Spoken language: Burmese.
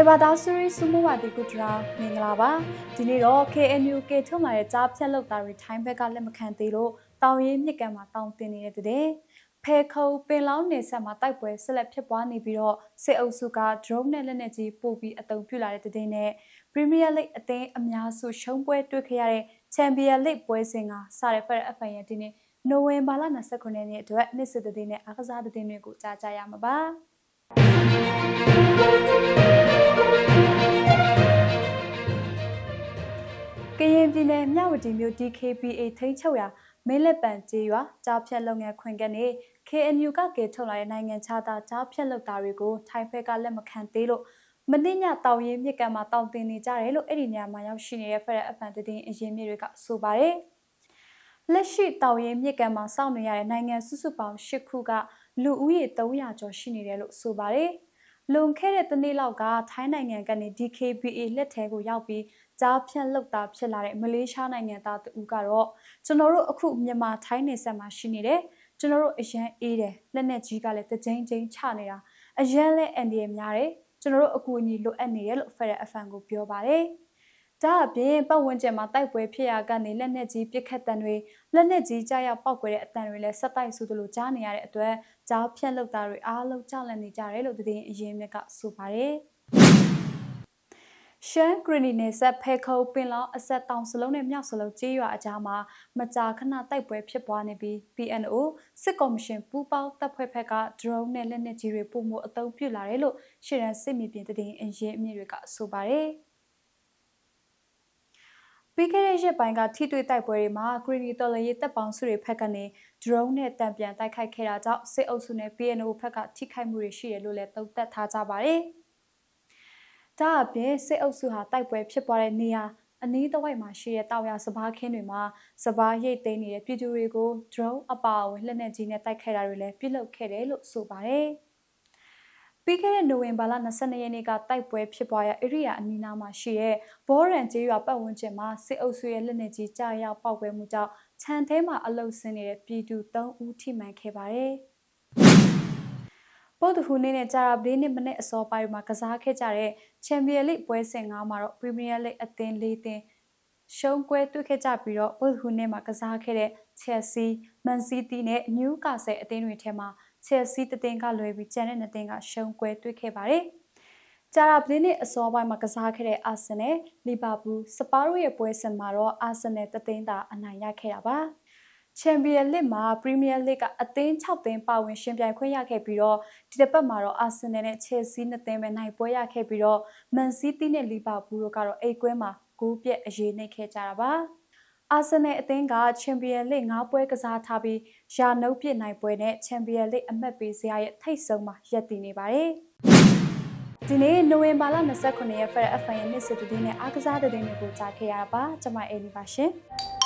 ဖေဘာသားဆူရီစုမိုးပါတီကုတရာမင်္ဂလာပါဒီနေ့တော့ KNU K ထုံးလာတဲ့ကြားဖြတ်လောက်သားတွေထိုင်းဘက်ကလက်မခံသေးလို့တောင်ရင်းမြစ်ကန်မှာတောင်တင်နေတဲ့တဲ့ဖဲခုံပင်လောင်းနေဆက်မှာတိုက်ပွဲဆက်လက်ဖြစ်ပွားနေပြီးတော့စစ်အုပ်စုက drone နဲ့လက်နက်ကြီးပို့ပြီးအသုံးပြုလာတဲ့တဲ့နဲ့ Premier League အသင်းအများစုရှုံးပွဲတွေ့ခဲ့ရတဲ့ Champion League ပွဲစဉ်ကစတဲ့ဖက်အဖိုင်ရဲ့ဒီနေ့နိုဝင်ဘာလ29ရက်နေ့အတွက်နှစ်စစ်တဲ့နဲ့အားကစားတဲ့တွေကိုကြားကြရမှာပါ ပြည်နယ်မြဝတီမြို့ DKBA ထိန်းချုပ်ရာမင်းလက်ပံကျေးရွာကြားဖြတ်လုပ်ငန်းခွင်ကနေ KNU ကကေထုတ်လာတဲ့နိုင်ငံခြားသားကြားဖြတ်လုပ်သားတွေကိုထိုင်းဘက်ကလက်မခံသေးလို့မင်းညတောင်ရင်မြစ်ကမ်းမှာတောင်တင်နေကြတယ်လို့အဲ့ဒီနေရာမှာရောက်ရှိနေတဲ့ဖရက်အပန်တည်အရင်မြစ်တွေကဆိုပါတယ်လက်ရှိတောင်ရင်မြစ်ကမ်းမှာစောင့်နေရတဲ့နိုင်ငံစုစုပေါင်း၈ခုကလူဦးရေ300ကျော်ရှိနေတယ်လို့ဆိုပါတယ်လွန်ခဲ့တဲ့တနေ့လောက်ကထိုင်းနိုင်ငံကနေ DKBA လက်ထဲကိုရောက်ပြီး ကြားဖြတ်လောက်တာဖြစ်လာတဲ့မလေးရှားနိုင်ငံသားတူကတော့ကျွန်တော်တို့အခုမြန်မာထိုင်းနေဆက်မှာရှိနေတယ်ကျွန်တော်တို့အရန်အေးတယ်လက်နဲ့ကြီးကလည်းတကြိမ်ကြိမ်ချနေတာအရန်လည်းအန်ဒီရများတယ်ကျွန်တော်တို့အကူအညီလိုအပ်နေတယ်လို့ Federal FM ကိုပြောပါတယ်ဒါအပြင်ပတ်ဝန်းကျင်မှာတိုက်ပွဲဖြစ်ရာကနေလက်နက်ကြီးပစ်ခတ်တံတွေလက်နက်ကြီးကြားရောက်ပောက်ကွဲတဲ့အတန်တွေလည်းဆက်တိုက်ဆိုသလိုကြားနေရတဲ့အတွက်ကြားဖြတ်လောက်တာတွေအားလုံးကြောက်လန့်နေကြတယ်လို့သတင်းအရင်းမြစ်ကဆိုပါတယ် ရှမ်းဂရီနီနယ်ဆက်ဖဲခုံပင်လောင်းအဆက်တောင်စလုံးနဲ့မြောက်စလုံးကြေးရွာအကြားမှာမကြာခဏတိုက်ပွဲဖြစ်ပွားနေပြီး PNO စစ်ကော်မရှင်ပူးပေါင်းတပ်ဖွဲ့ဘက်က drone နဲ့လက်နက်ကြီးတွေပုံမှုအသုံးပြုလာတယ်လို့ရှေ့ရန်စစ်မြေပြင်တည်င်းအရင်အမြင့်တွေကဆိုပါတယ်ပြီးခဲ့တဲ့ရက်ပိုင်းကထိတွေ့တိုက်ပွဲတွေမှာဂရီနီတော်လရေးတပ်ပေါင်းစုတွေဖက်ကနေ drone နဲ့တံပြန်တိုက်ခိုက်ခဲ့တာကြောင့်စစ်အုပ်စုနဲ့ PNO ဖက်ကထိခိုက်မှုတွေရှိတယ်လို့လည်းသုံးသပ်ထားကြပါတယ်။ ဒါအပြင်စစ်အုပ်စုဟာတိုက်ပွဲဖြစ်ပွားတဲ့နေရာအနီးတစ်ဝိုက်မှာရှိတဲ့တောင်ရစပားခင်းတွေမှာစပားရိတ်သိမ်းနေတဲ့ပြည်သူတွေကို drone အပါအဝင်လက်နက်ကြီးနဲ့တိုက်ခိုက်တာတွေလည်းပြုလုပ်ခဲ့တယ်လို့ဆိုပါတယ်။ပြီးခဲ့တဲ့နိုဝင်ဘာလ22ရက်နေ့ကတိုက်ပွဲဖြစ်ပွားရဧရိယာအနီးနားမှာရှိတဲ့ဘောရန်ကျေးရွာပတ်ဝန်းကျင်မှာစစ်အုပ်စုရဲ့လက်နက်ကြီးကြားရောက်ပောက်ကွဲမှုကြောင့်ခြံထဲမှာအလုဆင်းနေတဲ့ပြည်သူ3ဦးထိမှန်ခဲ့ပါတယ်။ ပုတ်တခုနေ့နဲ့ကြာရပလေးနေ့မနေ့အစောပိုင်းမှာကစားခဲ့ကြတဲ့ချန်ပီယံလိပွဲစဉ်၅မှာတော့ပရီးမီးယားလိအသင်း၄သင်းရှုံးကွဲတွေ့ခဲ့ကြပြီးတော့ပုတ်တခုနေ့မှာကစားခဲ့တဲ့ချက်စီမန်စီးတီးနဲ့နယူးကာဆယ်အသင်းတွေထဲမှာချက်စီတသင်းကလွယ်ပြီးကျန်တဲ့နှစ်သင်းကရှုံးကွဲတွေ့ခဲ့ပါတယ်။ကြာရပလေးနေ့အစောပိုင်းမှာကစားခဲ့တဲ့အာဆင်နယ်လီဗာပူးစပါးရိုရဲ့ပွဲစဉ်မှာတော့အာဆင်နယ်တသင်းသာအနိုင်ရခဲ့တာပါ။ ချန်ပီယံလစ်မှာပရီးမီးယားလစ်ကအသင်း6သင်းပါဝင်ရှင်ပြိုင်ခွင့်ရခဲ့ပြီးတော့ဒီတစ်ပတ်မှာတော့အာဆင်နယ်နဲ့ချယ်ဆီနှစ်သင်းပဲနိုင်ပွဲရခဲ့ပြီးတော့မန်စီးတီးနဲ့လီဗာပူးတို့ကတော့အိတ်ကွဲမှာဂိုးပြက်အရေးနှိပ်ခဲ့ကြတာပါအာဆင်နယ်အသင်းကချန်ပီယံလိ9ပွဲကစားထားပြီးရာနှုတ်ပြစ်နိုင်ပွဲနဲ့ချန်ပီယံလိအမှတ်ပေးစရာရဲ့ထိတ်ဆုံးမှာရပ်တည်နေပါတယ်။ဒီနေ့နိုဝင်ဘာလ29ရက်ဖက်အဖိုင်ရဲ့နေ့စစ်တည်နဲ့အားကစားတဲ့တွေကိုကြားခဲ့ရတာပါ။ကျွန်မအေလီပါရှင်။